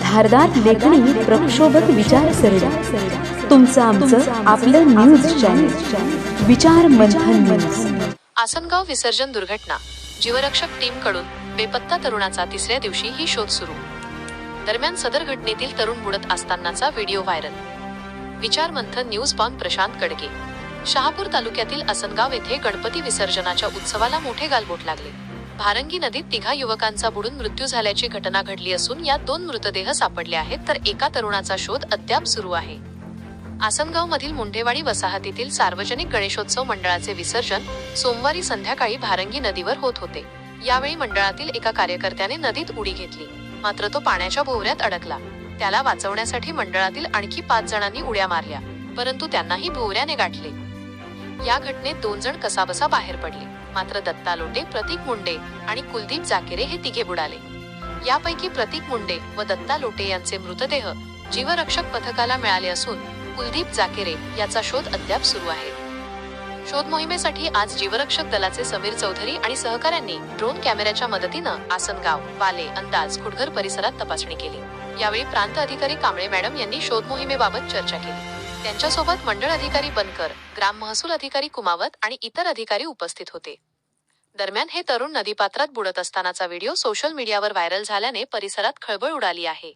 धारदार लेखणी प्रक्षोभक विचारसरणी तुमचं आमचं आपलं न्यूज चॅनल विचार मंथन न्यूज आसनगाव विसर्जन दुर्घटना. जीवरक्षक टीमकडून बेपत्ता तरुणाचा तिसऱ्या दिवशी ही शोध सुरू. दरम्यान सदर घटनेतील तरुण बुडत असतानाचा video viral. Vichar Manthan news पाहून प्रशांत कडके शहापूर तालुक्यातील आसनगाव येथे गणपती विसर्जनाच्या उत्सवाला मोठे गालबोट लागले. भारंगी नदीत तिघा युवकांचा बुडून मृत्यू झाल्याची घटना घडली असून यात दोन मृतदेह सापडले आहेत तर एका तरुणाचा शोध अद्याप सुरू आहे. आसनगाव मधील मुंढेवाडी वसाहतीतील सार्वजनिक गणेशोत्सव मंडळाचे विसर्जन सोमवारी संध्याकाळी भारंगी नदीवर होत होते. यावेळी मंडळातील एका कार्यकर्त्याने नदीत उडी घेतली. मात्र तो पाण्याच्या भोवऱ्यात अडकला. त्याला वाचवण्यासाठी मंडळातील आणखी पाच जणांनी उड्या मारल्या परंतु त्यांनाही भोवऱ्याने गाठले. या घटनेत दोन जण कसाबसा बाहेर पडले. मात्र दत्ता लोटे प्रतीक मुंडे आणि कुलदीप जाकेरे हे तिघे बुडाले. यापैकी प्रतीक मुंडे व दत्ता लोटे यांचे मृतदेह जीवरक्षक पथकाला मिळाले असून कुलदीप जाकेरे याचा शोध अद्याप सुरू आहे. शोध मोहिमेसाठी आज जीवरक्षक दलाचे समीर चौधरी आणि सहकाऱ्यांनी ड्रोन कॅमेऱ्याच्या मदतीनं आसनगाव वाले अंदाज खुडघर परिसरात तपासणी केली. यावेळी प्रांत अधिकारी कांबळे मॅडम यांनी शोध मोहिमेबाबत चर्चा केली. त्यांच्यासोबत मंडळ अधिकारी बनकर ग्राम महसूल अधिकारी कुमावत आणि इतर अधिकारी उपस्थित होते. दरम्यान हे तरुण नदीपात्रात बुडत असतानाचा व्हिडिओ सोशल मीडियावर व्हायरल झाल्याने परिसरात खळबळ उडाली आहे.